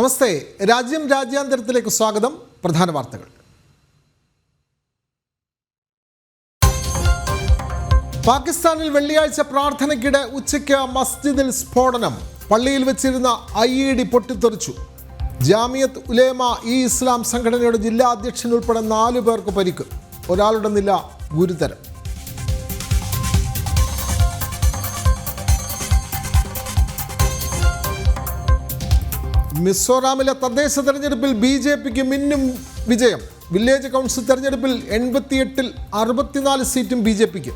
നമസ്തേ. രാജ്യം രാജ്യാന്തരത്തിലേക്ക് സ്വാഗതം. പ്രധാന വാർത്തകൾ. പാകിസ്ഥാനിൽ വെള്ളിയാഴ്ച പ്രാർത്ഥനയ്ക്കിടെ ഉച്ചയ്ക്ക് മസ്ജിദിൽ സ്ഫോടനം. പള്ളിയിൽ വെച്ചിരുന്ന ഐ ഇ ഡി പൊട്ടിത്തെറിച്ചു. ജാമിയത്ത് ഉലേമ ഇ ഇസ്ലാം സംഘടനയുടെ ജില്ലാ അധ്യക്ഷൻ ഉൾപ്പെടെ നാലു പേർക്ക് പരിക്ക്. ഒരാളുടെ നില ഗുരുതരം. മിസോറാമിലെ തദ്ദേശ തെരഞ്ഞെടുപ്പിൽ ബി ജെ പിക്ക് മിന്നും വിജയം. വില്ലേജ് കൗൺസിൽ തെരഞ്ഞെടുപ്പിൽ എൺപത്തിയെട്ടിൽ അറുപത്തിനാല് സീറ്റും ബി ജെ പിക്ക്.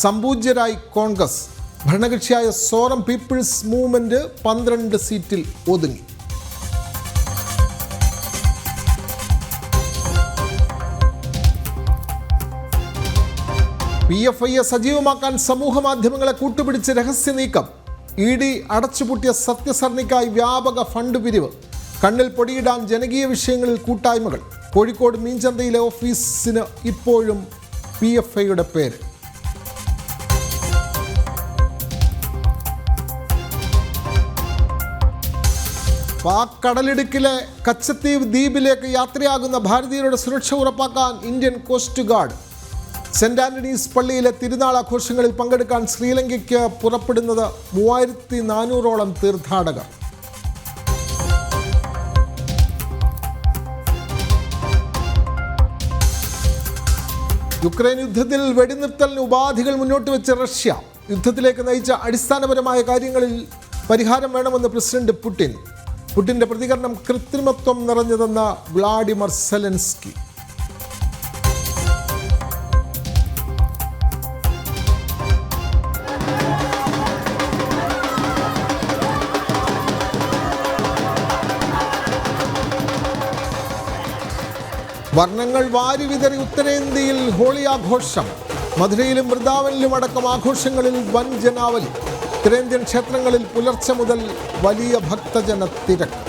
സമ്പൂജ്യരായി കോൺഗ്രസ്. ഭരണകക്ഷിയായ സോറം പീപ്പിൾസ് മൂവ്മെന്റ് പന്ത്രണ്ട് സീറ്റിൽ ഒതുങ്ങി. പി എഫ് ഐയെ സജീവമാക്കാൻ സമൂഹ മാധ്യമങ്ങളെ കൂട്ടുപിടിച്ച് രഹസ്യ നീക്കം. ഇ ഡി അടച്ചുപൂട്ടിയ സത്യസരണിക്കായി വ്യാപക ഫണ്ട് പിരിവ്. കണ്ണിൽ പൊടിയിടാൻ ജനകീയ വിഷയങ്ങളിൽ കൂട്ടായ്മകൾ. കോഴിക്കോട് മീൻചന്തയിലെ ഓഫീസിന് ഇപ്പോഴും പി എഫ് ഐയുടെ പേര്. പാക് കടലിടുക്കിലെ കച്ചത്തീവ് ദ്വീപിലേക്ക് യാത്രയാകുന്ന ഭാരതീയരുടെ സുരക്ഷ ഉറപ്പാക്കാൻ Indian coast guard saint Anthony's പള്ളിയിലെ തിരുനാൾ ആഘോഷങ്ങളിൽ പങ്കെടുക്കാൻ ശ്രീലങ്കയ്ക്ക് പുറപ്പെടുന്നത് മൂവായിരത്തി നാനൂറോളം തീർത്ഥാടകർ. യുക്രൈൻ യുദ്ധത്തിൽ വെടിനിർത്തലിന് ഉപാധികൾ മുന്നോട്ട് വെച്ച റഷ്യ യുദ്ധത്തിലേക്ക് നയിച്ച അടിസ്ഥാനപരമായ കാര്യങ്ങളിൽ പരിഹാരം വേണമെന്ന് പ്രസിഡന്റ് പുടിൻ. പുടിന്റെ പ്രതികരണം കൃത്രിമത്വം നിറഞ്ഞതെന്ന് വ്ളാഡിമർ സെലൻസ്കി. വർണങ്ങൾ വാരി വിതറി ഉത്തരേന്ത്യയിൽ ഹോളി ആഘോഷം മധുരയിലും വൃന്ദാവനിലും അടക്കം ആഘോഷങ്ങളിൽ വൻ ജനാവലി. ഉത്തരേന്ത്യൻ ക്ഷേത്രങ്ങളിൽ പുലർച്ചെ മുതൽ വലിയ ഭക്തജന തിരക്ക്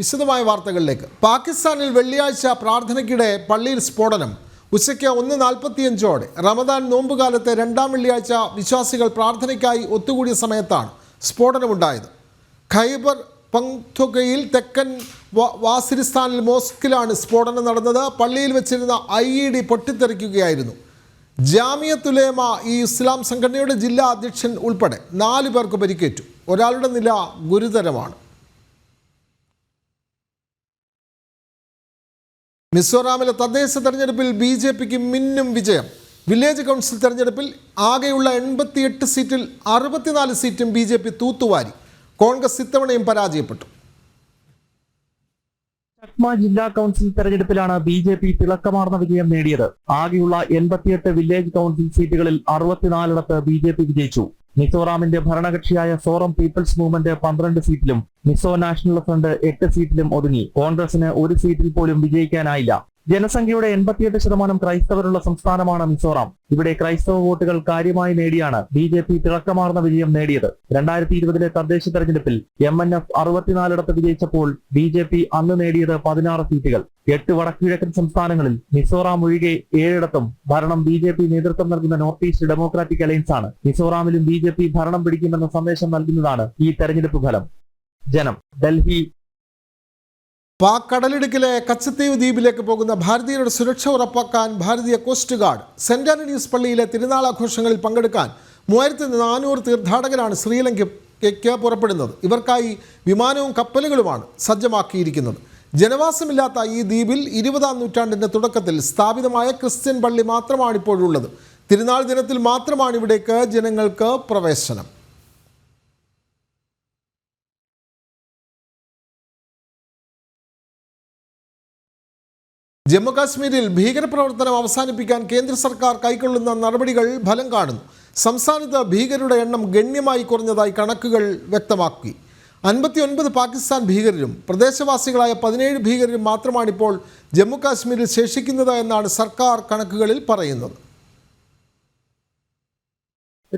വിശദമായ വാർത്തകളിലേക്ക്. പാകിസ്ഥാനിൽ വെള്ളിയാഴ്ച പ്രാർത്ഥനയ്ക്കിടെ പള്ളിയിൽ സ്ഫോടനം. ഉച്ചയ്ക്ക് ഒന്ന് നാൽപ്പത്തിയഞ്ചോടെ റമദാൻ നോമ്പുകാലത്തെ രണ്ടാം വെള്ളിയാഴ്ച വിശ്വാസികൾ പ്രാർത്ഥനയ്ക്കായി ഒത്തുകൂടിയ സമയത്താണ് സ്ഫോടനമുണ്ടായത്. ഖൈബർ പങ്തുകയിൽ തെക്കൻ വാസിരിസ്ഥാനിൽ മോസ്കിലാണ് സ്ഫോടനം നടന്നത്. പള്ളിയിൽ വെച്ചിരുന്ന ഐ ഇ ഡി പൊട്ടിത്തെറിക്കുകയായിരുന്നു. ജാമിയത്തുലേമ ഈ ഇസ്ലാം സംഘടനയുടെ ജില്ലാ അധ്യക്ഷൻ ഉൾപ്പെടെ നാലു പേർക്ക് പരിക്കേറ്റു. ഒരാളുടെ നില ഗുരുതരമാണ്. മിസോറാമിലെ തദ്ദേശ തെരഞ്ഞെടുപ്പിൽ ബി ജെ പിക്ക് മിന്നും വിജയം. വില്ലേജ് കൗൺസിൽ തെരഞ്ഞെടുപ്പിൽ ആകെയുള്ള എൺപത്തിയെട്ട് സീറ്റിൽ അറുപത്തിനാല് സീറ്റും ബി ജെ പി തൂത്തുവാരി. കോൺഗ്രസ് ഇത്തവണയും പരാജയപ്പെട്ടു. ചക്മ ജില്ലാ കൗൺസിൽ തെരഞ്ഞെടുപ്പിലാണ് ബി ജെ പി തിളക്കമാർന്ന വിജയം നേടിയത്. ആകെയുള്ള എൺപത്തിയെട്ട് വില്ലേജ് കൗൺസിൽ സീറ്റുകളിൽ അറുപത്തിനാലിടത്ത് ബി ജെ പി വിജയിച്ചു. മിസോറാമിന്റെ ഭരണകക്ഷിയായ സോറം പീപ്പിൾസ് മൂവ്മെന്റ് പന്ത്രണ്ട് സീറ്റിലും മിസോ നാഷണൽ ഫ്രണ്ട് എട്ട് സീറ്റിലും ഒതുങ്ങി. കോൺഗ്രസിന് ഒരു സീറ്റിൽ പോലും വിജയിക്കാനായില്ല. ജനസംഖ്യയുടെ എൺപത്തിയെട്ട് ശതമാനം ക്രൈസ്തവരുള്ള സംസ്ഥാനമാണ് മിസോറാം. ഇവിടെ ക്രൈസ്തവ വോട്ടുകൾ കാര്യമായി നേടിയാണ് ബി ജെ പി തിളക്കമാർന്ന വിജയം നേടിയത്. രണ്ടായിരത്തി ഇരുപതിലെ തദ്ദേശ തെരഞ്ഞെടുപ്പിൽ എം എൻ എഫ് അറുപത്തിനാലിടത്ത് വിജയിച്ചപ്പോൾ ബി ജെ പി അന്ന് നേടിയത് പതിനാറ് സീറ്റുകൾ. എട്ട് വടക്കുകിഴക്കൻ സംസ്ഥാനങ്ങളിൽ മിസോറാം ഒഴികെ ഏഴിടത്തും ഭരണം ബി ജെ പി നേതൃത്വം നൽകുന്ന നോർത്ത് ഈസ്റ്റ് ഡെമോക്രാറ്റിക് അലയൻസ് ആണ്. മിസോറാമിലും ബി ജെ പി ഭരണം പിടിക്കുമെന്ന സന്ദേശം നൽകുന്നതാണ് ഈ തെരഞ്ഞെടുപ്പ് ഫലം. ജനം. ഡൽഹി പാക് കടലിടുക്കിലെ കച്ചത്തീവ് ദ്വീപിലേക്ക് പോകുന്ന ഭാരതീയരുടെ സുരക്ഷ ഉറപ്പാക്കാൻ ഭാരതീയ കോസ്റ്റ് ഗാർഡ് സെന്റ് ആന്റണീസ് പള്ളിയിലെ തിരുനാളാഘോഷങ്ങളിൽ പങ്കെടുക്കാൻ മൂവായിരത്തി നാനൂറ് തീർത്ഥാടകരാണ് ശ്രീലങ്കയ്ക്ക് പുറപ്പെടുന്നത്. ഇവർക്കായി വിമാനവും കപ്പലുകളുമാണ് സജ്ജമാക്കിയിരിക്കുന്നത്. ജനവാസമില്ലാത്ത ഈ ദ്വീപിൽ ഇരുപതാം നൂറ്റാണ്ടിന്റെ തുടക്കത്തിൽ സ്ഥാപിതമായ ക്രിസ്ത്യൻ പള്ളി മാത്രമാണ് ഇപ്പോഴുള്ളത് തിരുനാൾ ദിനത്തിൽ മാത്രമാണ് ഇവിടേക്ക് ജനങ്ങൾക്ക് പ്രവേശനം. ജമ്മുകാശ്മീരിൽ ഭീകരപ്രവർത്തനം അവസാനിപ്പിക്കാൻ കേന്ദ്ര സർക്കാർ കൈക്കൊള്ളുന്ന നടപടികൾ ഫലം കാണുന്നു. സംസ്ഥാനത്ത് ഭീകരരുടെ എണ്ണം ഗണ്യമായി കുറഞ്ഞതായി കണക്കുകൾ വ്യക്തമാക്കി. അൻപത്തി ഒൻപത് പാകിസ്ഥാൻ ഭീകരരും പ്രദേശവാസികളായ പതിനേഴ് ഭീകരരും മാത്രമാണിപ്പോൾ ജമ്മുകാശ്മീരിൽ ശേഷിക്കുന്നത് എന്നാണ് സർക്കാർ കണക്കുകളിൽ പറയുന്നത്.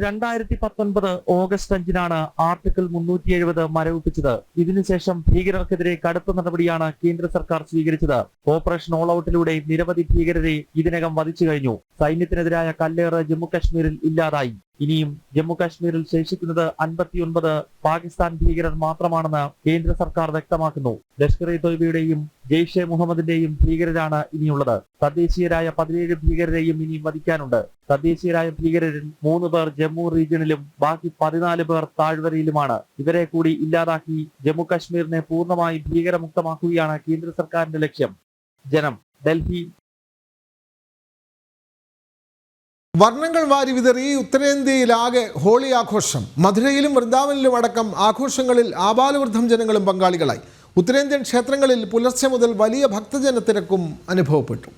രണ്ടായിരത്തി പത്തൊൻപത് ഓഗസ്റ്റ് അഞ്ചിനാണ് ആർട്ടിക്കിൾ മുന്നൂറ്റി എഴുപത് മരവിപ്പിച്ചത്. ഇതിനുശേഷം ഭീകരർക്കെതിരെ കടുത്ത നടപടിയാണ് കേന്ദ്ര സർക്കാർ സ്വീകരിച്ചത്. ഓപ്പറേഷൻ ഓൾ ഔട്ടിലൂടെ നിരവധി ഭീകരരെ ഇതിനകം വധിച്ചു കഴിഞ്ഞു. സൈന്യത്തിനെതിരായ കല്ലേറ് ജമ്മു കാശ്മീരിൽ ഇല്ലാതായി. ഇനിയും ജമ്മു കാശ്മീരിൽ ശേഷിക്കുന്നത് അൻപത്തിയൊൻപത് പാകിസ്ഥാൻ ഭീകരർ മാത്രമാണെന്ന് കേന്ദ്ര സർക്കാർ വ്യക്തമാക്കുന്നു. ലഷ്കർ ഇ തൊയ്ബയുടെയും ജെയ്ഷെ മുഹമ്മദിന്റെയും ഭീകരരാണ് ഇനിയുള്ളത്. തദ്ദേശീയരായ പതിനേഴ് ഭീകരരെയും ഇനിയും വധിക്കാനുണ്ട്. തദ്ദേശീയരായ ഭീകരരിൽ മൂന്ന് പേർ ജമ്മു റീജിയണിലും ബാക്കി പതിനാല് പേർ താഴ്വരയിലുമാണ്. ഇവരെ കൂടി ഇല്ലാതാക്കി ജമ്മു കാശ്മീരിനെ പൂർണമായി ഭീകരമുക്തമാക്കുകയാണ് കേന്ദ്ര സർക്കാരിന്റെ ലക്ഷ്യം. ജനം ഡൽഹി വർണങ്ങൾ വാരി വിതറി ഉത്തരേന്ത്യയിലാകെ ഹോളി ആഘോഷം. മധുരയിലും വൃന്ദാവനിലും അടക്കം ആഘോഷങ്ങളിൽ ആബാലവൃദ്ധം ജനങ്ങളും പങ്കാളികളായി. ഉത്തരേന്ത്യൻ ക്ഷേത്രങ്ങളിൽ പുലർച്ചെ മുതൽ വലിയ ഭക്തജനത്തിരക്കും അനുഭവപ്പെട്ടു.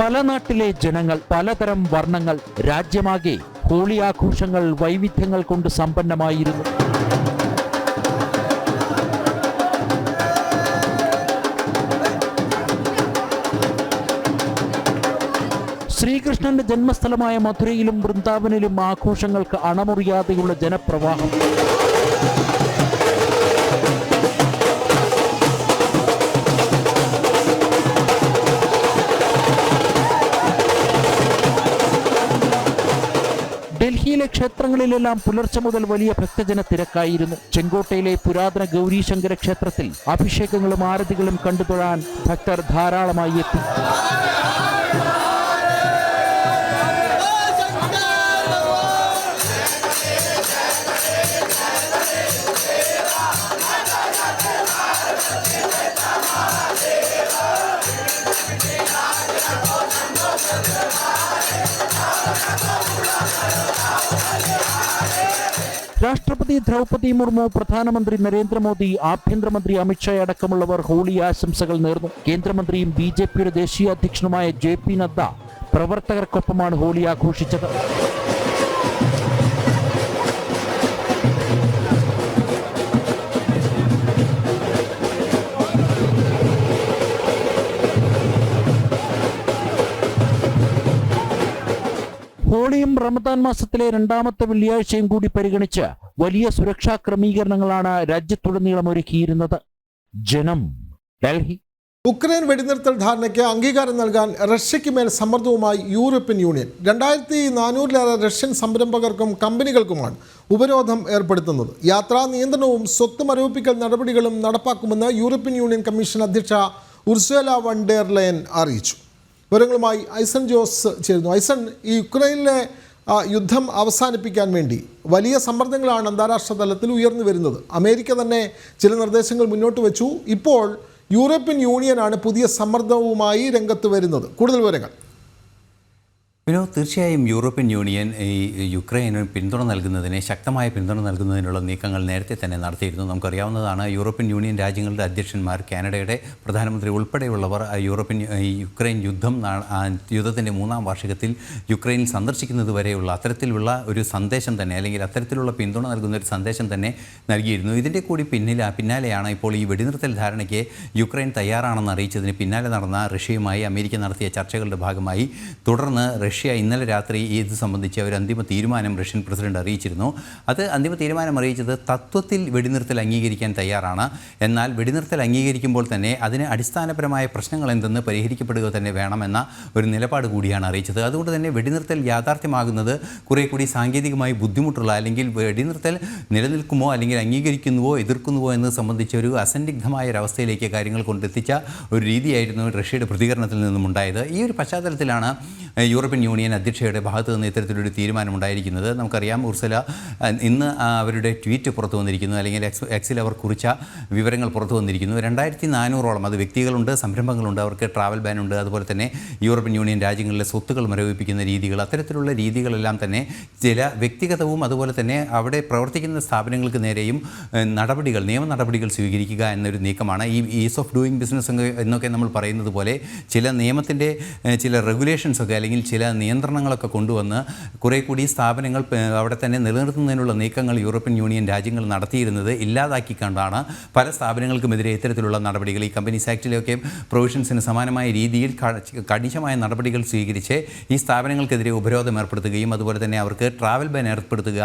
പല നാട്ടിലെ ജനങ്ങൾ പലതരം വർണങ്ങൾ രാജ്യമാകെ ഹോളി ആഘോഷങ്ങൾ വൈവിധ്യങ്ങൾ കൊണ്ട് സമ്പന്നമായിരുന്നു. ശ്രീകൃഷ്ണന്റെ ജന്മസ്ഥലമായ മധുരയിലും വൃന്ദാവനിലും ആഘോഷങ്ങൾക്ക് അണമുറിയാതെയുള്ള ജനപ്രവാഹം. ക്ഷേത്രങ്ങളിലെല്ലാം പുലർച്ചെ മുതൽ വലിയ ഭക്തജന തിരക്കായിരുന്നു. ചെങ്കോട്ടയിലെ പുരാതന ഗൗരീശങ്കര ക്ഷേത്രത്തിൽ അഭിഷേകങ്ങളും ആരതികളും കണ്ടുതൊഴാൻ ഭക്തർ ധാരാളമായി എത്തി. രാഷ്ട്രപതി ദ്രൗപദി മുർമു പ്രധാനമന്ത്രി നരേന്ദ്രമോദി ആഭ്യന്തരമന്ത്രി അമിത്ഷാ അടക്കമുള്ളവർ ഹോളി ആശംസകൾ നേർന്നു. കേന്ദ്രമന്ത്രിയും ബി ജെ പിയുടെ ദേശീയ അധ്യക്ഷനുമായ ജെ പി നദ്ദ പ്രവർത്തകർക്കൊപ്പമാണ് ഹോളി ആഘോഷിച്ചത്. ഹോളിയും റമദാൻ മാസത്തിലെ രണ്ടാമത്തെ വെള്ളിയാഴ്ചയും കൂടി പരിഗണിച്ച് വലിയ സുരക്ഷാ ക്രമീകരണങ്ങളാണ് രാജ്യത്തുടനീളം ഒരുക്കിയിരുന്നത്. ജനം ഡൽഹി. ഉക്രൈൻ വെടിനിർത്തൽ ധാരണയ്ക്ക് അംഗീകാരം നൽകാൻ റഷ്യയ്ക്ക് മേൽ സമ്മർദ്ദവുമായി യൂറോപ്യൻ യൂണിയൻ. രണ്ടായിരത്തി നാനൂറിലേറെ റഷ്യൻ സംരംഭകർക്കും കമ്പനികൾക്കുമാണ് ഉപരോധം ഏർപ്പെടുത്തുന്നത്. യാത്രാ നിയന്ത്രണവും സ്വത്ത് മരവിപ്പിക്കൽ നടപടികളും നടപ്പാക്കുമെന്ന് യൂറോപ്യൻ യൂണിയൻ കമ്മീഷൻ അധ്യക്ഷ ഉർസുല വണ്ടേർലയൻ അറിയിച്ചു. വിവരങ്ങളുമായി ഐസൺ ജോസ് ചേരുന്നു. ഐസൺ ഈ യുക്രൈനിലെ യുദ്ധം അവസാനിപ്പിക്കാൻ വേണ്ടി വലിയ സമ്മർദ്ദങ്ങളാണ് അന്താരാഷ്ട്ര തലത്തിൽ ഉയർന്നു വരുന്നത്. അമേരിക്ക തന്നെ ചില നിർദ്ദേശങ്ങൾ മുന്നോട്ട് വെച്ചു. ഇപ്പോൾ യൂറോപ്യൻ യൂണിയനാണ് പുതിയ സമ്മർദ്ദവുമായി രംഗത്ത് വരുന്നത്. കൂടുതൽ വിവരങ്ങൾ. വിനോദ് തീർച്ചയായും യൂറോപ്യൻ യൂണിയൻ ഈ യുക്രൈന് പിന്തുണ നൽകുന്നതിന് ശക്തമായ പിന്തുണ നൽകുന്നതിനുള്ള നീക്കങ്ങൾ നേരത്തെ തന്നെ നടത്തിയിരുന്നു. നമുക്കറിയാവുന്നതാണ് യൂറോപ്യൻ യൂണിയൻ രാജ്യങ്ങളുടെ അധ്യക്ഷന്മാർ കാനഡയുടെ പ്രധാനമന്ത്രി ഉൾപ്പെടെയുള്ളവർ യൂറോപ്യൻ യുക്രൈൻ യുദ്ധം യുദ്ധത്തിന്റെ മൂന്നാം വാർഷികത്തിൽ യുക്രൈനിൽ സന്ദർശിക്കുന്നത് വരെയുള്ള അത്തരത്തിലുള്ള ഒരു സന്ദേശം തന്നെ അല്ലെങ്കിൽ അത്തരത്തിലുള്ള പിന്തുണ നൽകുന്ന ഒരു സന്ദേശം തന്നെ നൽകിയിരുന്നു. ഇതിന്റെ കൂടി പിന്നില പിന്നാലെയാണ് ഇപ്പോൾ ഈ വെടിനിർത്തൽ ധാരണയ്ക്ക് യുക്രൈൻ തയ്യാറാണെന്ന് അറിയിച്ചതിന് പിന്നാലെ നടന്ന റഷ്യയുമായി അമേരിക്ക നടത്തിയ ചർച്ചകളുടെ ഭാഗമായി തുടർന്ന് റഷ്യ ഇന്നലെ രാത്രി ഇത് സംബന്ധിച്ച് ഒരു അന്തിമ തീരുമാനം റഷ്യൻ പ്രസിഡന്റ് അറിയിച്ചിരുന്നു. അത് അന്തിമ തീരുമാനം അറിയിച്ചത് തത്വത്തിൽ വെടിനിർത്തൽ അംഗീകരിക്കാൻ തയ്യാറാണ്. എന്നാൽ വെടിനിർത്തൽ അംഗീകരിക്കുമ്പോൾ തന്നെ അതിന് അടിസ്ഥാനപരമായ പ്രശ്നങ്ങൾ എന്തെന്ന് പരിഹരിക്കപ്പെടുക തന്നെ വേണമെന്ന ഒരു നിലപാട് കൂടിയാണ് അറിയിച്ചത്. അതുകൊണ്ട് തന്നെ വെടിനിർത്തൽ യാഥാർത്ഥ്യമാകുന്നത് കുറേ കൂടി സാങ്കേതികമായി ബുദ്ധിമുട്ടുള്ള അല്ലെങ്കിൽ വെടിനിർത്തൽ നിലനിൽക്കുമോ അല്ലെങ്കിൽ അംഗീകരിക്കുന്നുവോ എതിർക്കുന്നുവോ എന്നത് സംബന്ധിച്ച ഒരു അസന്നിഗ്ധമായ ഒരവസ്ഥയിലേക്ക് കാര്യങ്ങൾ കൊണ്ടെത്തിച്ച ഒരു രീതിയായിരുന്നു റഷ്യയുടെ പ്രതികരണത്തിൽ നിന്നും ഉണ്ടായത് ഈ ഒരു പശ്ചാത്തലത്തിലാണ് യൂറോപ്യൻ യൂണിയൻ അധ്യക്ഷയുടെ ഭാഗത്ത് നിന്ന് ഇത്തരത്തിലൊരു തീരുമാനമുണ്ടായിരിക്കുന്നത്. നമുക്കറിയാം ഉർസല ഇന്ന് അവരുടെ ട്വീറ്റ് പുറത്തു വന്നിരിക്കുന്നു. അല്ലെങ്കിൽ എക്സ് എക്സിൽ അവർ കുറിച്ച വിവരങ്ങൾ പുറത്തു വന്നിരിക്കുന്നു. രണ്ടായിരത്തി നാനൂറോളം അത് വ്യക്തികളുണ്ട് സംരംഭങ്ങളുണ്ട് അവർക്ക് ട്രാവൽ ബാൻ ഉണ്ട്. അതുപോലെ തന്നെ യൂറോപ്യൻ യൂണിയൻ രാജ്യങ്ങളിലെ സ്വത്തുകൾ മരവിപ്പിക്കുന്ന രീതികൾ അത്തരത്തിലുള്ള രീതികളെല്ലാം തന്നെ ചില വ്യക്തിഗതവും അതുപോലെ തന്നെ അവിടെ പ്രവർത്തിക്കുന്ന സ്ഥാപനങ്ങൾക്ക് നേരെയും നടപടികൾ നിയമ നടപടികൾ സ്വീകരിക്കുക എന്നൊരു നീക്കമാണ്. ഈ ഈസ് ഓഫ് ഡൂയിങ് ബിസിനസ് എന്നൊക്കെ നമ്മൾ പറയുന്നത് പോലെ ചില നിയമത്തിന്റെ ചില റെഗുലേഷൻസ് ഒക്കെ അല്ലെങ്കിൽ ചില നിയന്ത്രണങ്ങളൊക്കെ കൊണ്ടുവന്ന് കുറേ കൂടി സ്ഥാപനങ്ങൾ അവിടെ തന്നെ നിലനിർത്തുന്നതിനുള്ള നീക്കങ്ങൾ യൂറോപ്യൻ യൂണിയൻ രാജ്യങ്ങൾ നടത്തിയിരുന്നത് ഇല്ലാതാക്കി ഇല്ലാതാക്കിക്കൊണ്ടാണ് പല സ്ഥാപനങ്ങൾക്കുമെതിരെ ഇത്തരത്തിലുള്ള നടപടികൾ ഈ കമ്പനീസ് ആക്ടിലൊക്കെ പ്രൊവിഷൻസിന് സമാനമായ രീതിയിൽ കണിശമായ നടപടികൾ സ്വീകരിച്ച് ഈ സ്ഥാപനങ്ങൾക്കെതിരെ ഉപരോധം ഏർപ്പെടുത്തുകയും അതുപോലെ തന്നെ അവർക്ക് ട്രാവൽ ബാൻ ഏർപ്പെടുത്തുക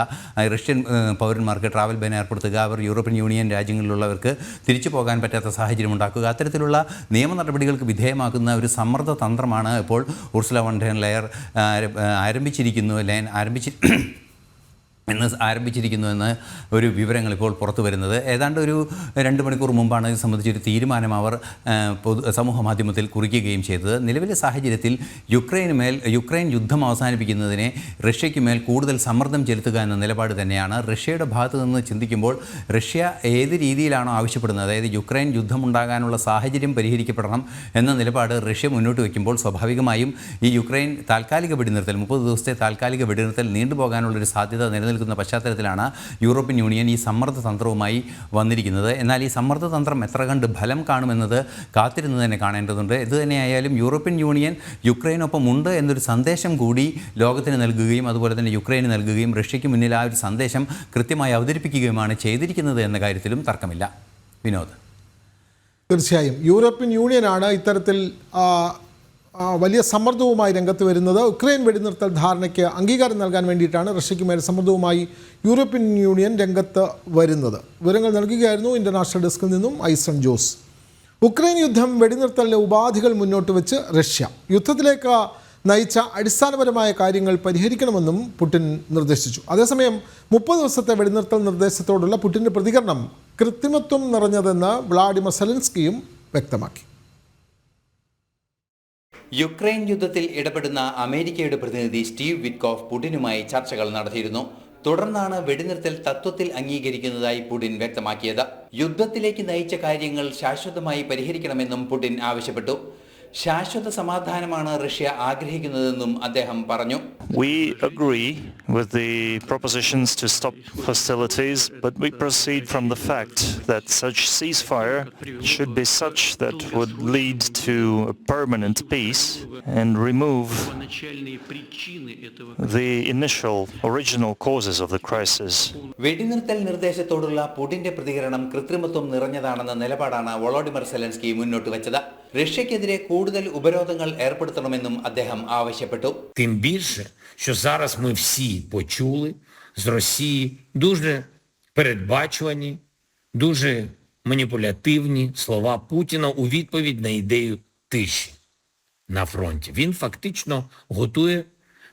റഷ്യൻ പൗരന്മാർക്ക് ട്രാവൽ ബാൻ ഏർപ്പെടുത്തുക അവർ യൂറോപ്യൻ യൂണിയൻ രാജ്യങ്ങളിലുള്ളവർക്ക് തിരിച്ചു പോകാൻ പറ്റാത്ത സാഹചര്യം ഉണ്ടാക്കുക. അത്തരത്തിലുള്ള നിയമ നടപടികൾക്ക് വിധേയമാക്കുന്ന ഒരു സമ്മർദ്ദ തന്ത്രമാണ് ഇപ്പോൾ ഉർസുല വണ്ടൻ ലെയർ ആരംഭിച്ചിരിക്കുന്നു ലയൻ ആരംഭിച്ചി എന്ന് ആരംഭിച്ചിരിക്കുന്നുവെന്ന് ഒരു വിവരങ്ങൾ ഇപ്പോൾ പുറത്തു വരുന്നത്. ഏതാണ്ട് ഒരു രണ്ട് മണിക്കൂർ മുമ്പാണ് ഇത് സംബന്ധിച്ചൊരു തീരുമാനം അവർ പൊതു സമൂഹ മാധ്യമത്തിൽ കുറിക്കുകയും ചെയ്തത്. നിലവിലെ സാഹചര്യത്തിൽ യുക്രൈന് മേൽ യുക്രൈൻ യുദ്ധം അവസാനിപ്പിക്കുന്നതിനെ റഷ്യയ്ക്ക് മേൽ കൂടുതൽ സമ്മർദ്ദം ചെലുത്തുക എന്ന നിലപാട് തന്നെയാണ്. റഷ്യയുടെ ഭാഗത്ത് നിന്ന് ചിന്തിക്കുമ്പോൾ റഷ്യ ഏത് രീതിയിലാണോ ആവശ്യപ്പെടുന്നത് അതായത് യുക്രൈൻ യുദ്ധമുണ്ടാകാനുള്ള സാഹചര്യം പരിഹരിക്കപ്പെടണം എന്ന നിലപാട് റഷ്യ മുന്നോട്ട് വയ്ക്കുമ്പോൾ സ്വാഭാവികമായും ഈ യുക്രൈൻ താൽക്കാലിക വെടിനിർത്തൽ മുപ്പത് ദിവസത്തെ താൽക്കാലിക വെടിനിർത്തൽ നീണ്ടുപോകാനുള്ളൊരു സാധ്യത നിലനിൽക്കുന്ന പശ്ചാത്തലത്തിലാണ് യൂറോപ്യൻ യൂണിയൻ ഈ സമ്മർദ്ദ തന്ത്രവുമായി വന്നിരിക്കുന്നത്. എന്നാൽ ഈ സമ്മർദ്ദ തന്ത്രം എത്ര കണ്ട് ഫലം കാണുമെന്നത് കാത്തിരുന്ന് തന്നെ കാണേണ്ടതുണ്ട്. ഇത് തന്നെയായാലും യൂറോപ്യൻ യൂണിയൻ യുക്രൈനൊപ്പം ഉണ്ട് എന്നൊരു സന്ദേശം കൂടി ലോകത്തിന് നൽകുകയും അതുപോലെ തന്നെ യുക്രൈന് നൽകുകയും റഷ്യയ്ക്ക് മുന്നിൽ ആ ഒരു സന്ദേശം കൃത്യമായി അവതരിപ്പിക്കുകയുമാണ് ചെയ്തിരിക്കുന്നത് എന്ന കാര്യത്തിലും തർക്കമില്ല. വിനോദ്. തീർച്ചയായും. യൂറോപ്യൻ യൂണിയനാണ് ഇത്തരത്തിൽ വലിയ സമ്മർദ്ദവുമായി രംഗത്ത് വരുന്നത്. ഉക്രൈൻ വെടിനിർത്തൽ ധാരണയ്ക്ക് അംഗീകാരം നൽകാൻ വേണ്ടിയിട്ടാണ് റഷ്യയ്ക്ക് മേൽ സമ്മർദ്ദവുമായി യൂറോപ്യൻ യൂണിയൻ രംഗത്ത് വരുന്നത്. വിവരങ്ങൾ നൽകുകയായിരുന്നു ഇന്റർനാഷണൽ ഡെസ്കിൽ നിന്നും ഐസൺ ജോസ്. ഉക്രൈൻ യുദ്ധം വെടിനിർത്തലിന്റെ ഉപാധികൾ മുന്നോട്ട് വെച്ച് റഷ്യ. യുദ്ധത്തിലേക്ക് നയിച്ച അടിസ്ഥാനപരമായ കാര്യങ്ങൾ പരിഹരിക്കണമെന്നും പുടിൻ നിർദ്ദേശിച്ചു. അതേസമയം മുപ്പത് ദിവസത്തെ വെടിനിർത്തൽ നിർദ്ദേശത്തോടുള്ള പുടിന്റെ പ്രതികരണം കൃത്രിമത്വം നിറഞ്ഞതെന്ന് വ്ളാഡിമർ സെലൻസ്കിയും വ്യക്തമാക്കി. യുക്രൈൻ യുദ്ധത്തിൽ ഇടപെടുന്ന അമേരിക്കയുടെ പ്രതിനിധി സ്റ്റീവ് വിറ്റ്കോഫ് പുടിനുമായി ചർച്ചകൾ നടത്തിയിരുന്നു. തുടർന്നാണ് വെടിനിർത്തൽ തത്വത്തിൽ അംഗീകരിക്കുന്നതായി പുടിൻ വ്യക്തമാക്കിയത്. യുദ്ധത്തിലേക്ക് നയിച്ച കാര്യങ്ങൾ ശാശ്വതമായി പരിഹരിക്കണമെന്നും പുടിൻ ആവശ്യപ്പെട്ടു. ശാശ്വത സമാധാനമാണ് റഷ്യ ആഗ്രഹിക്കുന്നതെന്നും അദ്ദേഹം പറഞ്ഞു We agree with the propositions to stop hostilities, but we proceed from the fact that such ceasefire should be such that would lead to a permanent peace and remove the initial original causes of the crisis. വെടിനിർത്തൽ നിർദ്ദേശത്തോടുള്ള പുടിന്റെ പ്രതികരണം കൃത്രിമത്വം നിറഞ്ഞതാണെന്ന നിലപാടാണ് Volodymyr Zelensky മുന്നോട്ട് വെച്ചത് റഷ്യക്കെതിരെ കൂടുതൽ ഉപരോധങ്ങൾ ഏർപ്പെടുത്തണമെന്നും അദ്ദേഹം ആവശ്യപ്പെട്ടു Тим більше, що зараз ми всі почули з Росії дуже передбачувані, дуже маніпулятивні слова Путіна у відповідь на ідею тиші на фронті. Він фактично готує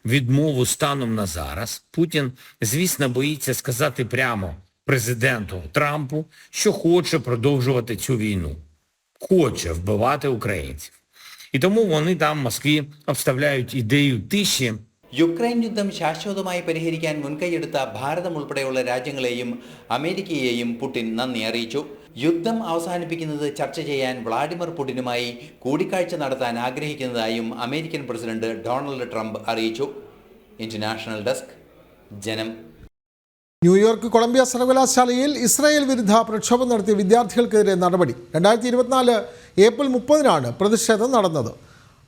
відмову станом на зараз. Путін, звісно, боїться сказати прямо президенту Трампу, що хоче продовжувати цю війну. Хоче вбивати українців. І тому вони там в Москві обставляють ідею тиші Ukraine യുദ്ധം ശാശ്വതമായി പരിഹരിക്കാൻ മുൻകൈയെടുത്ത ഭാരതം ഉൾപ്പെടെയുള്ള രാജ്യങ്ങളെയും അമേരിക്കയെയും പുടിൻ നന്ദി അറിയിച്ചു യുദ്ധം അവസാനിപ്പിക്കുന്നത് ചർച്ച ചെയ്യാൻ വ്ളാഡിമിർ പുടിനുമായി കൂടിക്കാഴ്ച നടത്താൻ ആഗ്രഹിക്കുന്നതായും അമേരിക്കൻ പ്രസിഡന്റ് ഡൊണാൾഡ് ട്രംപ് അറിയിച്ചു ഇന്റർനാഷണൽ ഡെസ്ക് ജനം ന്യൂയോർക്ക് കൊളംബിയ സർവകലാശാലയിൽ ഇസ്രായേൽ വിരുദ്ധ പ്രക്ഷോഭം നടത്തിയ വിദ്യാർത്ഥികൾക്കെതിരെ നടപടി. രണ്ടായിരത്തി ഇരുപത്തിനാല് ഏപ്രിൽ മുപ്പതിനാണ് പ്രതിഷേധം നടന്നത്.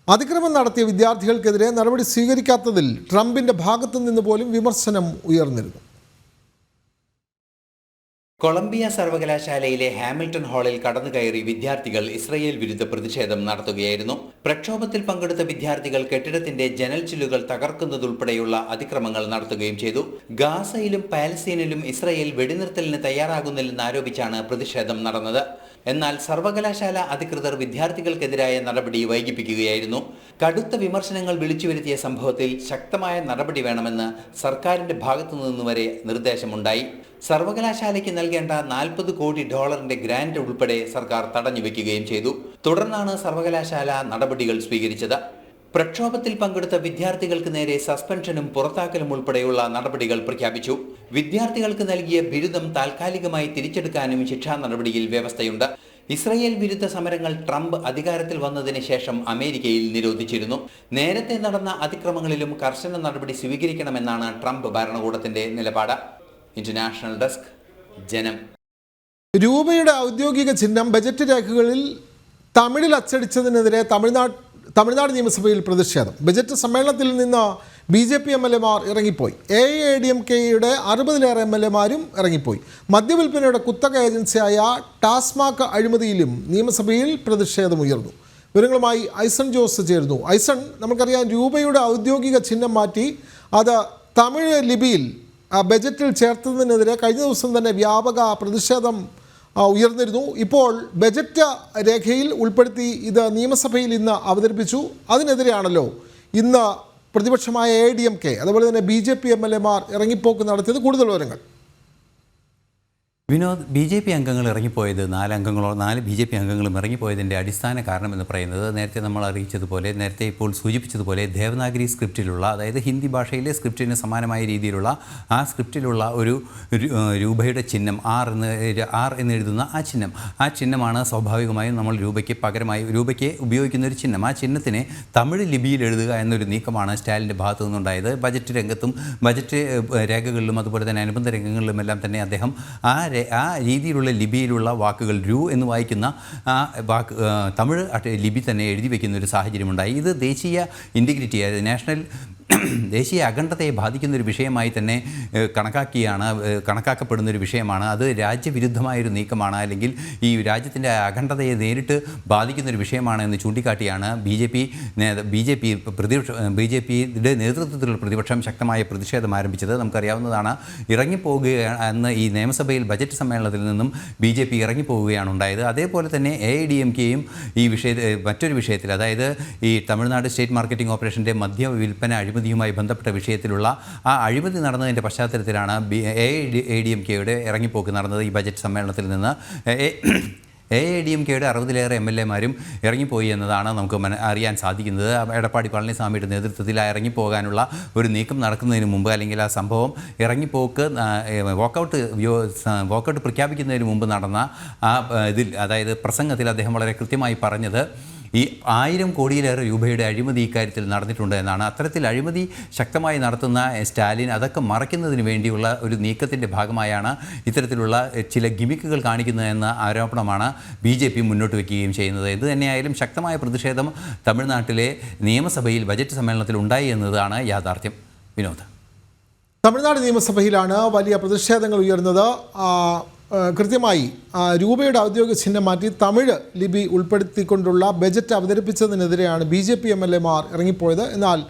അതിക്രമം നടത്തിയ വിദ്യാർത്ഥികൾക്കെതിരെ നടപടി സ്വീകരിക്കാത്തതിൽ ട്രംപിന്റെ ഭാഗത്തു നിന്ന് പോലും വിമർശനം ഉയർന്നിരുന്നു. കൊളംബിയ സർവകലാശാലയിലെ ഹാമിൽട്ടൺ ഹാളിൽ കടന്നു കയറി വിദ്യാർത്ഥികൾ ഇസ്രയേൽ വിരുദ്ധ പ്രതിഷേധം നടത്തുകയായിരുന്നു. പ്രക്ഷോഭത്തിൽ പങ്കെടുത്ത വിദ്യാർത്ഥികൾ കെട്ടിടത്തിന്റെ ജനൽ ചില്ലുകൾ തകർക്കുന്നതുൾപ്പെടെയുള്ള അതിക്രമങ്ങൾ നടത്തുകയും ചെയ്തു. ഗാസയിലും പാലസ്തീനിലും ഇസ്രയേൽ വെടിനിർത്തലിന് തയ്യാറാകുന്നില്ലെന്ന് ആരോപിച്ചാണ് പ്രതിഷേധം നടന്നത്. എന്നാൽ സർവകലാശാല അധികൃതർ വിദ്യാർത്ഥികൾക്കെതിരായ നടപടി വൈകിപ്പിക്കുകയായിരുന്നു. കടുത്ത വിമർശനങ്ങൾ വിളിച്ചു വരുത്തിയ സംഭവത്തിൽ ശക്തമായ നടപടി വേണമെന്ന് സർക്കാരിന്റെ ഭാഗത്തു നിന്നുവരെ നിർദ്ദേശമുണ്ടായി. സർവകലാശാലയ്ക്ക് നൽകേണ്ട നാൽപ്പത് കോടി ഡോളറിന്റെ ഗ്രാന്റ് ഉൾപ്പെടെ സർക്കാർ തടഞ്ഞു വെക്കുകയും ചെയ്തു. തുടർന്നാണ് സർവകലാശാല നടപടികൾ സ്വീകരിച്ചത്. പ്രക്ഷോഭത്തിൽ പങ്കെടുത്ത വിദ്യാർത്ഥികൾക്ക് നേരെ സസ്പെൻഷനും പുറത്താക്കലും ഉൾപ്പെടെയുള്ള നടപടികൾ പ്രഖ്യാപിച്ചു. വിദ്യാർത്ഥികൾക്ക് നൽകിയ ബിരുദം താൽക്കാലികമായി തിരിച്ചെടുക്കാനും ശിക്ഷാ നടപടിയിൽ വ്യവസ്ഥയുണ്ട്. ഇസ്രയേൽ വിരുദ്ധ സമരങ്ങൾ ട്രംപ് അധികാരത്തിൽ വന്നതിന് ശേഷം അമേരിക്കയിൽ നിരോധിച്ചിരുന്നു. നേരത്തെ നടന്ന അതിക്രമങ്ങളിലും കർശന നടപടി സ്വീകരിക്കണമെന്നാണ് ട്രംപ് ഭരണകൂടത്തിന്റെ നിലപാട്. ഇന്റർനാഷണൽ ഡെസ്ക് ജനം. രൂപയുടെ ഔദ്യോഗിക ചിഹ്നം ബജറ്റ് രേഖകളിൽ തമിഴിൽ അച്ചടിച്ചതിനെതിരെ തമിഴ്നാട് തമിഴ്നാട് നിയമസഭയിൽ പ്രതിഷേധം. ബജറ്റ് സമ്മേളനത്തിൽ നിന്ന് B J P M L എമാർ ഇറങ്ങിപ്പോയി. എ എ ഡി എം കെയുടെ അറുപതിലേറെ എം എൽ എമാരും ഇറങ്ങിപ്പോയി. മദ്യവിൽപ്പനയുടെ കുത്തക ഏജൻസിയായ ടാസ്മാക് അഴിമതിയിലും നിയമസഭയിൽ പ്രതിഷേധമുയർന്നു. വിവരങ്ങളുമായി ഐസൺ ജോസ് ചേരുന്നു. ഐസൺ നമുക്കറിയാം രൂപയുടെ ഔദ്യോഗിക ചിഹ്നം മാറ്റി അത് തമിഴ് ലിപിയിൽ ബജറ്റിൽ ചേർത്തതിനെതിരെ കഴിഞ്ഞ ദിവസം തന്നെ വ്യാപക പ്രതിഷേധം ഉയർന്നിരുന്നു. ഇപ്പോൾ ബജറ്റ് രേഖയിൽ ഉൾപ്പെടുത്തി ഇത് നിയമസഭയിൽ ഇന്ന് അവതരിപ്പിച്ചു. അതിനെതിരെയാണല്ലോ ഇന്ന് പ്രതിപക്ഷമായ എ ഡി എം കെ അതുപോലെ തന്നെ B J P M L എമാർ ഇറങ്ങിപ്പോക്ക് നടത്തിയത്. കൂടുതൽ വിവരങ്ങൾ. വിനോദ് ബി ജെ പി അംഗങ്ങൾ ഇറങ്ങിപ്പോയത് നാല് അംഗങ്ങളോ നാല് ബി ജെ പി അംഗങ്ങളും ഇറങ്ങിപ്പോയതിന്റെ അടിസ്ഥാന കാരണം എന്ന് പറയുന്നത് നേരത്തെ നമ്മൾ അറിയിച്ചതുപോലെ നേരത്തെ ഇപ്പോൾ സൂചിപ്പിച്ചതുപോലെ ദേവനാഗരി സ്ക്രിപ്റ്റിലുള്ള അതായത് ഹിന്ദി ഭാഷയിലെ സ്ക്രിപ്റ്റിന് സമാനമായ രീതിയിലുള്ള ആ സ്ക്രിപ്റ്റിലുള്ള ഒരു രൂപയുടെ ചിഹ്നം ആർ എന്ന് ആർ എന്ന് എഴുതുന്ന ആ ചിഹ്നം. ആ ചിഹ്നമാണ് സ്വാഭാവികമായും നമ്മൾ രൂപയ്ക്ക് പകരമായി രൂപയ്ക്ക് ഉപയോഗിക്കുന്ന ഒരു ചിഹ്നം. ആ ചിഹ്നത്തിനെ തമിഴ് ലിപിയിൽ എഴുതുക എന്നൊരു നീക്കമാണ് സ്റ്റാലിന്റെ ഭാഗത്തു നിന്നുണ്ടായത്. ബജറ്റ് രംഗത്തും ബജറ്റ് രേഖകളിലും അതുപോലെ തന്നെ അനുബന്ധ രംഗങ്ങളിലും എല്ലാം തന്നെ അദ്ദേഹം ആ ആ രീതിയിലുള്ള ലിപിയിലുള്ള വാക്കുകൾ രു എന്ന് വായിക്കുന്ന ആ വാക്ക് തമിഴ് ലിപി തന്നെ എഴുതി വയ്ക്കുന്ന ഒരു സാഹചര്യമുണ്ടായി. ഇത് ദേശീയ ഇന്റിഗ്രിറ്റി നാഷണൽ ദേശീയ അഖണ്ഡതയെ ബാധിക്കുന്നൊരു വിഷയമായി തന്നെ കണക്കാക്കിയാണ് കണക്കാക്കപ്പെടുന്നൊരു വിഷയമാണ്. അത് രാജ്യവിരുദ്ധമായൊരു നീക്കമാണ് അല്ലെങ്കിൽ ഈ രാജ്യത്തിന്റെ അഖണ്ഡതയെ നേരിട്ട് ബാധിക്കുന്നൊരു വിഷയമാണ് എന്ന് ചൂണ്ടിക്കാട്ടിയാണ് B J P B J P പ്രതിപക്ഷ ബി ജെ പിയുടെ നേതൃത്വത്തിലുള്ള പ്രതിപക്ഷം ശക്തമായ പ്രതിഷേധം ആരംഭിച്ചത് നമുക്കറിയാവുന്നതാണ്. ഇറങ്ങിപ്പോകുക എന്ന് ഈ നിയമസഭയിൽ ബജറ്റ് സമ്മേളനത്തിൽ നിന്നും ബി ജെ പി ഇറങ്ങിപ്പോവുകയാണ് ഉണ്ടായത്. അതേപോലെ തന്നെ എ ഐ ഡി എം കെയും ഈ വിഷയ മറ്റൊരു വിഷയത്തിൽ അതായത് ഈ തമിഴ്നാട് സ്റ്റേറ്റ് മാർക്കറ്റിംഗ് ഓപ്പറേഷന്റെ മദ്യ വിൽപ്പന അഴിമതിയുമായി ബന്ധപ്പെട്ട വിഷയത്തിലുള്ള ആ അഴിമതി നടന്നതിന്റെ പശ്ചാത്തലത്തിലാണ് B A A D M കെയുടെ ഇറങ്ങിപ്പോക്ക് നടന്നത് ഈ ബജറ്റ് സമ്മേളനത്തിൽ നിന്ന്. എ- എ ഡി എം കെയുടെ അറുപതിലേറെ എം എൽ എമാരും ഇറങ്ങിപ്പോയി എന്നതാണ് നമുക്ക് മന അറിയാൻ സാധിക്കുന്നത്. എടപ്പാടി പളനിസ്വാമിയുടെ നേതൃത്വത്തിൽ ആ ഇറങ്ങിപ്പോകാനുള്ള ഒരു നീക്കം നടക്കുന്നതിന് മുമ്പ് അല്ലെങ്കിൽ ആ സംഭവം ഇറങ്ങിപ്പോക്ക് വോക്കൗട്ട് വോക്കൗട്ട് പ്രഖ്യാപിക്കുന്നതിന് മുമ്പ് നടന്ന ആ, ഇതിൽ അതായത് പ്രസംഗത്തിൽ അദ്ദേഹം വളരെ കൃത്യമായി പറഞ്ഞത് ഈ ആയിരം കോടിയിലേറെ രൂപയുടെ അഴിമതി ഇക്കാര്യത്തിൽ നടന്നിട്ടുണ്ട് എന്നാണ്. അത്തരത്തിൽ അഴിമതി ശക്തമായി നടത്തുന്ന സ്റ്റാലിൻ അതൊക്കെ മറയ്ക്കുന്നതിന് വേണ്ടിയുള്ള ഒരു നീക്കത്തിന്റെ ഭാഗമായാണ് ഇത്തരത്തിലുള്ള ചില ഗിമിക്കുകൾ കാണിക്കുന്നതെന്ന ആരോപണമാണ് ബി ജെ പി മുന്നോട്ട് വയ്ക്കുകയും ചെയ്യുന്നത്. ഇത് തന്നെയായാലും ശക്തമായ പ്രതിഷേധം തമിഴ്നാട്ടിലെ നിയമസഭയിൽ ബജറ്റ് സമ്മേളനത്തിൽ ഉണ്ടായി എന്നതാണ് യാഥാർത്ഥ്യം. വിനോദ്. തമിഴ്നാട് നിയമസഭയിലാണ് വലിയ പ്രതിഷേധങ്ങൾ ഉയർന്നത്. കൃത്യമായി രൂപയുടെ ഔദ്യോഗിക ചിഹ്നം മാറ്റി തമിഴ് ലിപി ഉൾപ്പെടുത്തിക്കൊണ്ടുള്ള budget അവതരിപ്പിച്ചതിനെതിരെയാണ് B J P M L എമാർ ഇറങ്ങിപ്പോയത്. എന്നാൽ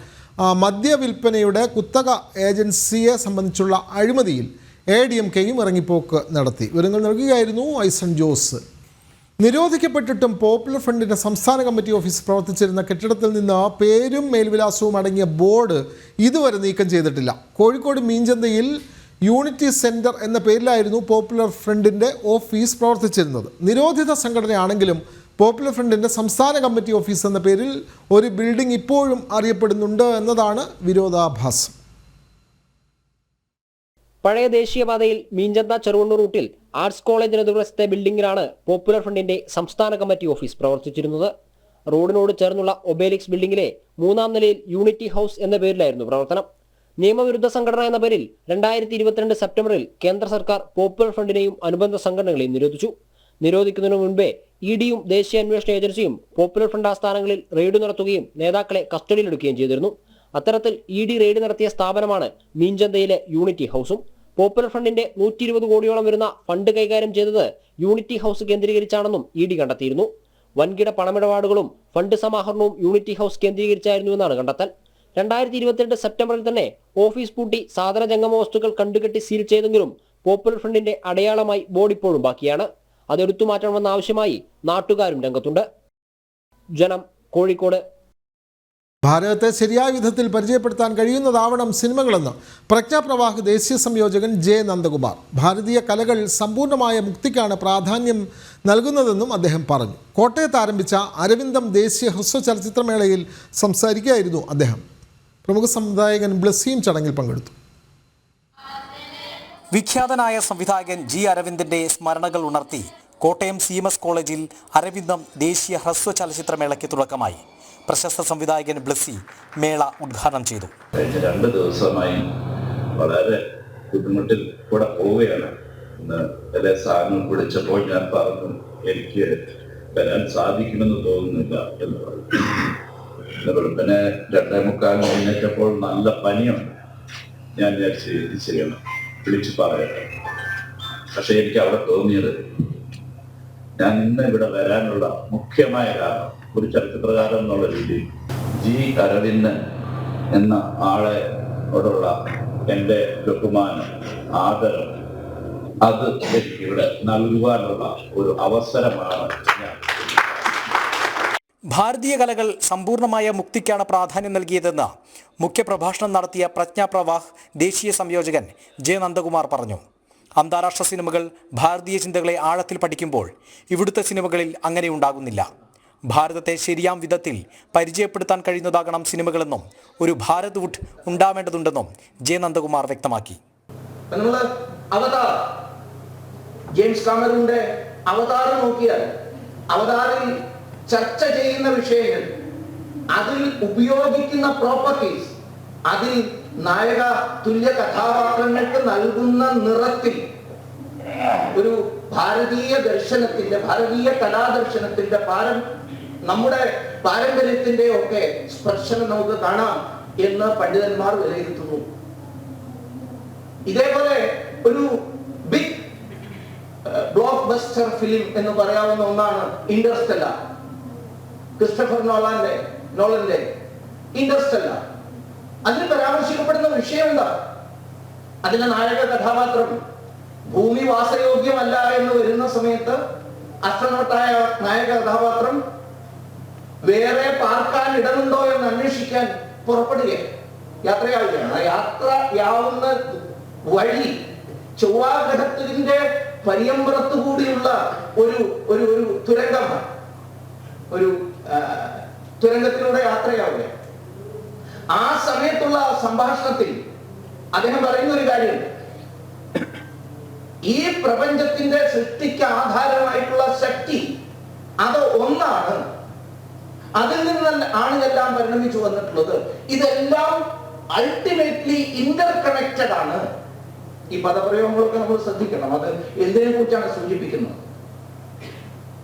മദ്യവിൽപ്പനയുടെ കുത്തക ഏജൻസിയെ സംബന്ധിച്ചുള്ള അഴിമതിയിൽ എ ഡി എം കെയും ഇറങ്ങിപ്പോക്ക് നടത്തി. വിവരങ്ങൾ നൽകുകയായിരുന്നു ഐസൺ ജോസ്. നിരോധിക്കപ്പെട്ടിട്ടും പോപ്പുലർ ഫ്രണ്ടിന്റെ സംസ്ഥാന കമ്മിറ്റി ഓഫീസ് പ്രവർത്തിച്ചിരുന്ന കെട്ടിടത്തിൽ നിന്ന് പേരും മേൽവിലാസവും അടങ്ങിയ ബോർഡ് ഇതുവരെ നീക്കം ചെയ്തിട്ടില്ല. കോഴിക്കോട് മീഞ്ചന്തയിൽ യൂണിറ്റി സെന്റർ എന്ന പേരിലായിരുന്നു പോപ്പുലർ ഫ്രണ്ടിന്റെ ഓഫീസ് പ്രവർത്തിച്ചിരുന്നത്. നിരോധിത സംഘടനയാണെങ്കിലും പോപ്പുലർ ഫ്രണ്ടിന്റെ സംസ്ഥാന കമ്മിറ്റി ഓഫീസ് എന്ന പേരിൽ ഒരു ബിൽഡിംഗ് ഇപ്പോഴും അറിയപ്പെടുന്നുണ്ട് എന്നതാണ് വിരോധാഭാസം. പഴയ ദേശീയപാതയിൽ മീഞ്ചന്ത ചെറുവണ്ണൂർ റൂട്ടിൽ ആർട്സ് കോളേജിന് എതിർവശത്തെ ബിൽഡിംഗിലാണ് പോപ്പുലർ ഫ്രണ്ടിന്റെ സംസ്ഥാന കമ്മിറ്റി ഓഫീസ് പ്രവർത്തിച്ചിരുന്നത്. റോഡിനോട് ചേർന്നുള്ള ഒബേലിക്സ് ബിൽഡിംഗിലെ മൂന്നാം നിലയിൽ യൂണിറ്റി ഹൗസ് എന്ന പേരിലായിരുന്നു പ്രവർത്തനം. നിയമവിരുദ്ധ സംഘടന എന്ന പേരിൽ രണ്ടായിരത്തി ഇരുപത്തിരണ്ട് സെപ്റ്റംബറിൽ കേന്ദ്ര സർക്കാർ പോപ്പുലർ ഫ്രണ്ടിനെയും അനുബന്ധ സംഘടനകളെയും നിരോധിച്ചു. നിരോധിക്കുന്നതിനു മുൻപേ ഇ ഡിയും ദേശീയ അന്വേഷണ ഏജൻസിയും പോപ്പുലർ ഫ്രണ്ട് ആസ്ഥാനങ്ങളിൽ റെയ്ഡ് നടത്തുകയും നേതാക്കളെ കസ്റ്റഡിയിലെടുക്കുകയും ചെയ്തിരുന്നു. അത്തരത്തിൽ ഇ ഡി റെയ്ഡ് നടത്തിയ സ്ഥാപനമാണ് മീഞ്ചന്തയിലെ യൂണിറ്റി ഹൗസും. പോപ്പുലർ ഫ്രണ്ടിന്റെ നൂറ്റി ഇരുപത് കോടിയോളം വരുന്ന ഫണ്ട് കൈകാര്യം ചെയ്തത് യൂണിറ്റി ഹൗസ് കേന്ദ്രീകരിച്ചാണെന്നും ഇ ഡി കണ്ടെത്തിയിരുന്നു. വൻകിട പണമിടപാടുകളും ഫണ്ട് സമാഹരണവും യൂണിറ്റി ഹൗസ് കേന്ദ്രീകരിച്ചായിരുന്നുവെന്നാണ് കണ്ടെത്തൽ. രണ്ടായിരത്തി ഇരുപത്തിരണ്ട് സെപ്റ്റംബറിൽ തന്നെ ഓഫീസ് പൂട്ടി സാധന ജംഗമ വസ്തുക്കൾ കണ്ടുകെട്ടി സീൽ ചെയ്തെങ്കിലും പോപ്പുലർ ഫ്രണ്ടിന്റെ അടയാളമായി ബോർഡ് ഇപ്പോഴും ബാക്കിയാണ്. അതെടുത്തു മാറ്റണമെന്ന ആവശ്യമായി നാട്ടുകാരും രംഗത്തുണ്ട്. ജനം കോഴിക്കോട്. ഭാരതത്തെ ശരിയായ വിധത്തിൽ പരിചയപ്പെടുത്താൻ കഴിയുന്നതാവണം സിനിമകളെന്ന് പ്രജ്ഞാപ്രവാഹ് ദേശീയ സംയോജകൻ ജെ നന്ദകുമാർ. ഭാരതീയ കലകൾ സമ്പൂർണമായ മുക്തിക്കാണ് പ്രാധാന്യം നൽകുന്നതെന്നും അദ്ദേഹം പറഞ്ഞു. കോട്ടയത്ത് ആരംഭിച്ച അരവിന്ദം ദേശീയ ഹ്രസ്വ ചലച്ചിത്രമേളയിൽ സംസാരിക്കുകയായിരുന്നു അദ്ദേഹം. പ്രമുഖ സംവിധായകൻ ബ്ലസ്സിയും ചടങ്ങിൽ പങ്കെടുത്തു. വിഖ്യാതനായ സംവിധായകൻ ജി അരവിന്ദന്റെ സ്മരണകൾ ഉണർത്തി കോട്ടയം സി എം എസ് കോളേജിൽ അരവിന്ദം ദേശീയ ഹ്രസ്വ ചലച്ചിത്രമേളയ്ക്ക് തുടക്കമായി. പ്രശസ്ത സംവിധായകൻ ബ്ലസ്സി മേള ഉദ്ഘാടനം ചെയ്തു. രണ്ട് ദിവസമായി വളരെ ബുദ്ധിമുട്ടിൽ കൂടെ പോവുകയാണ്. ഇന്ന് സാധനം വിളിച്ചപ്പോൾ ഞാൻ പറഞ്ഞു എനിക്ക് വരാൻ സാധിക്കുമെന്ന് തോന്നുന്നില്ല എന്ന് പറഞ്ഞു. വെളുപ്പിനെ രണ്ടേ മുക്കാൽ എഴുന്നേറ്റപ്പോൾ നല്ല പനിയുണ്ട്. ഞാൻ വിചാരിച്ച് ഇത് ചെയ്യണം വിളിച്ച് പറയട്ടെ. പക്ഷെ എനിക്ക് അവിടെ തോന്നിയത് ഞാൻ ഇന്ന് ഇവിടെ വരാനുള്ള മുഖ്യമായ കാരണം ഒരു ചലച്ചിത്രകാരൻ എന്നുള്ള രീതിയിൽ ജി അരവിന്ദൻ എന്ന ആളെ ഓടുള്ള എന്റെ ബഹുമാനം ആദരം അത് എനിക്ക് ഇവിടെ നൽകുവാനുള്ള ഒരു അവസരമാണ് ഞാൻ ഭാരതീയ കലകൾ സമ്പൂർണമായ മുക്തിക്കാണ് പ്രാധാന്യം നൽകിയതെന്ന് മുഖ്യപ്രഭാഷണം നടത്തിയ പ്രജ്ഞാപ്രവാഹ് ദേശീയ സംയോജകൻ ജെ നന്ദകുമാർ പറഞ്ഞു. അന്താരാഷ്ട്ര സിനിമകൾ ഭാരതീയ ചിന്തകളെ ആഴത്തിൽ പഠിക്കുമ്പോൾ ഇവിടുത്തെ സിനിമകളിൽ അങ്ങനെ ഉണ്ടാകുന്നില്ല. ഭാരതത്തെ ശരിയാം വിധത്തിൽ പരിചയപ്പെടുത്താൻ കഴിയുന്നതാകണം സിനിമകളെന്നും ഒരു ഭാരത് വുഡ് ഉണ്ടാവേണ്ടതുണ്ടെന്നും ജെ നന്ദകുമാർ വ്യക്തമാക്കി. അവതാർ. ജെയിംസ് അവതാർ നോക്കിയാൽ അവതാറിൽ ചർച്ച ചെയ്യുന്ന വിഷയങ്ങൾ അതിൽ ഉപയോഗിക്കുന്ന പ്രോപ്പർട്ടീസ് അതിൽ നായക തുല്യ കഥാപാത്രങ്ങൾക്ക് നൽകുന്ന നിറത്തിൽ ഒരു ഭാരതീയ ദർശനത്തിന്റെ ഭാരതീയ കലാദർശനത്തിന്റെ പാരം നമ്മുടെ പാരമ്പര്യത്തിന്റെ ഒക്കെ സ്പർശനം നമുക്ക് കാണാം എന്ന് പണ്ഡിതന്മാർ വിലയിരുത്തുന്നു. ഇതേപോലെ ഒരു ബിഗ് ബ്ലോക്ക് ബസ്റ്റർ ഫിലിം എന്ന് പറയാവുന്ന ഒന്നാണ് ഇന്റർസ്റ്റെല്ല ക്രിസ്റ്റഫർ നോളാന്റെ നോളന്റെ ഇൻഡസ്റ്റല്ല അതിൽ പരാമർശിക്കപ്പെടുന്ന വിഷയം എന്താ അതിലെ നായക കഥാപാത്രം ഭൂമി വാസയോഗ്യമല്ല എന്ന് വരുന്ന സമയത്ത് അസ്ത്രനോട്ടായ നായക കഥാപാത്രം വേറെ പാർക്കാൻ ഇടമുണ്ടോ എന്ന് അന്വേഷിക്കാൻ പുറപ്പെടുകയാണ്. യാത്രയാവുകയാണ്. ആ യാത്രയാവുന്ന വഴി ചൊവ്വാഗ്രഹത്തിന്റെ പര്യമ്പറത്തു കൂടിയുള്ള ഒരു ഒരു ഒരു തുരങ്കമാണ്. ഒരു തുരങ്കത്തിലൂടെ യാത്രയാവുക ആ സമയത്തുള്ള സംഭാഷണത്തിൽ അദ്ദേഹം പറയുന്ന ഒരു കാര്യം. ഈ പ്രപഞ്ചത്തിന്റെ സൃഷ്ടിക്ക് ആധാരമായിട്ടുള്ള ശക്തി അത് ഒന്നാണ്. അതിൽ നിന്ന് ആണ് ഇതെല്ലാം പരിണമിച്ചു വന്നിട്ടുള്ളത്. ഇതെല്ലാം അൾട്ടിമേറ്റ്ലി ഇന്റർ കണക്റ്റഡ് ആണ്. ഈ പദപ്രയോഗങ്ങളൊക്കെ നമ്മൾ ശ്രദ്ധിക്കണം. അത് എന്തിനെ കുറിച്ചാണ് സൂചിപ്പിക്കുന്നത്.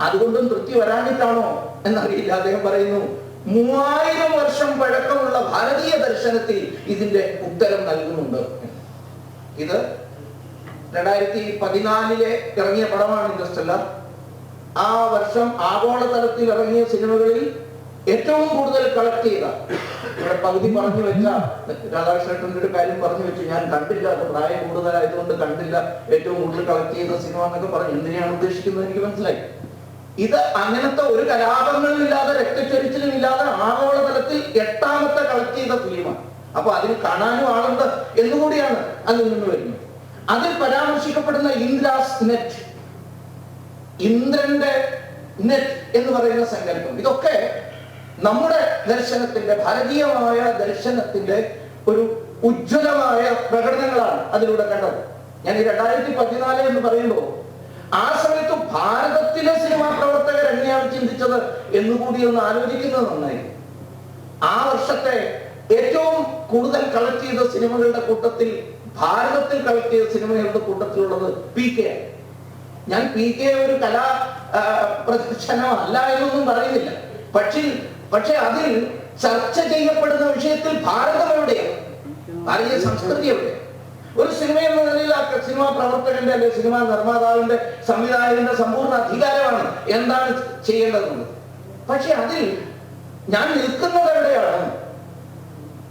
അതുകൊണ്ടും തൃപ്തി വരാനിട്ടാണോ എന്നറിയില്ല. അദ്ദേഹം പറയുന്നു മൂവായിരം വർഷം പഴക്കമുള്ള ഭാരതീയ ദർശനത്തിൽ ഇതിന്റെ ഉത്തരം നൽകുന്നുണ്ട്. ഇത് രണ്ടായിരത്തി പതിനാലിലെ ഇറങ്ങിയ പടമാണ് ഇൻഡസ്റ്റെല്ലാർ ആ വർഷം ആഗോളതലത്തിൽ ഇറങ്ങിയ സിനിമകളിൽ ഏറ്റവും കൂടുതൽ കളക്ട് ചെയ്ത ഇവിടെ പകുതി പറഞ്ഞു വെച്ച രാധാകൃഷ്ണന്റെ ഒരു കാര്യം പറഞ്ഞു വെച്ചു. ഞാൻ കണ്ടില്ല അത് പ്രായം കൂടുതലായതുകൊണ്ട് കണ്ടില്ല. ഏറ്റവും കൂടുതൽ കളക്ട് ചെയ്ത സിനിമ എന്നൊക്കെ പറഞ്ഞു. എന്തിനാണ് ഉദ്ദേശിക്കുന്നത് എനിക്ക് മനസ്സിലായി. ഇത് അങ്ങനത്തെ ഒരു കലാപങ്ങളും ഇല്ലാതെ രക്തച്ചൊരിച്ചിലും ഇല്ലാതെ ആഗോളതലത്തിൽ എട്ടാമത്തെ കളക്ട് ചെയ്ത ഫിലിമാണ് അപ്പൊ അതിന് കാണാനും ആളുണ്ട് എന്നുകൂടിയാണ് അതിൽ നിന്ന് വരുന്നത്. അതിൽ പരാമർശിക്കപ്പെടുന്ന ഇന്ദ്രാസ് നെറ്റ് ഇന്ദ്രന്റെ നെറ്റ് എന്ന് പറയുന്ന സങ്കല്പം. ഇതൊക്കെ നമ്മുടെ ദർശനത്തിന്റെ ഭാരതീയമായ ദർശനത്തിന്റെ ഒരു ഉജ്ജ്വലമായ പ്രകടനങ്ങളാണ് അതിലൂടെ കണ്ടത്. ഞാൻ ഈ രണ്ടായിരത്തി പതിനാല് എന്ന് പറയുമ്പോൾ ആ സമയത്ത് ഭാരതത്തിലെ സിനിമാ പ്രവർത്തകർ എങ്ങനെയാണ് ചിന്തിച്ചത് എന്നുകൂടി ഒന്ന് ആലോചിക്കുന്നത് നന്നായി. ആ വർഷത്തെ ഏറ്റവും കൂടുതൽ കളക്ട് ചെയ്ത സിനിമകളുടെ കൂട്ടത്തിൽ ഭാരതത്തിൽ കളക്ട് ചെയ്ത സിനിമകളുടെ കൂട്ടത്തിലുള്ളത് പി കെ ഞാൻ പി കെ ഒരു കലാ പ്രദർശനം പ്രദർശനമല്ല എന്നൊന്നും പറയുന്നില്ല. പക്ഷേ പക്ഷെ അതിൽ ചർച്ച ചെയ്യപ്പെടുന്ന വിഷയത്തിൽ ഭാരതം എവിടെയാണ്? ഭാരതീയ സംസ്കൃതി എവിടെയാണ്? ഒരു സിനിമ എന്ന നിലയിൽ ആ സിനിമാ പ്രവർത്തകന്റെ അല്ലെങ്കിൽ സിനിമാ നിർമ്മാതാവിന്റെ സംവിധായകന്റെ സമ്പൂർണ അധികാരമാണ് എന്താണ് ചെയ്യേണ്ടതെന്ന്. പക്ഷെ അതിൽ ഞാൻ നിൽക്കുന്നത് എവിടെയാണ്?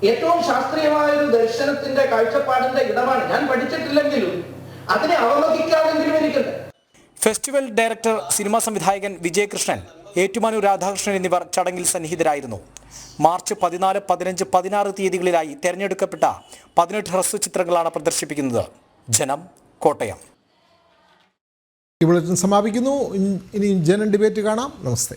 ഏറ്റവും ശാസ്ത്രീയമായ ഒരു ദർശനത്തിന്റെ കാഴ്ചപ്പാടിന്റെ ഇടമാണ്. ഞാൻ പഠിച്ചിട്ടില്ലെങ്കിലും അതിനെ അവഗണിക്കാതെങ്കിലും എനിക്കുണ്ട് ഫെസ്റ്റിവൽ ഡയറക്ടർ സിനിമാ സംവിധായകൻ വിജയകൃഷ്ണൻ ഏറ്റുമാനൂർ രാധാകൃഷ്ണൻ എന്നിവർ ചടങ്ങിൽ സന്നിഹിതരായിരുന്നു. മാർച്ച് പതിനാല് പതിനഞ്ച് പതിനാറ് തീയതികളിലായി തെരഞ്ഞെടുക്കപ്പെട്ട പതിനെട്ട് ഹ്രസ്വ ചിത്രങ്ങളാണ് പ്രദർശിപ്പിക്കുന്നത്. ജനം കോട്ടയം. ഈ സമാപിക്കുന്നു. ഇനി ജനം ഡിബേറ്റ് കാണാം. നമസ്തേ.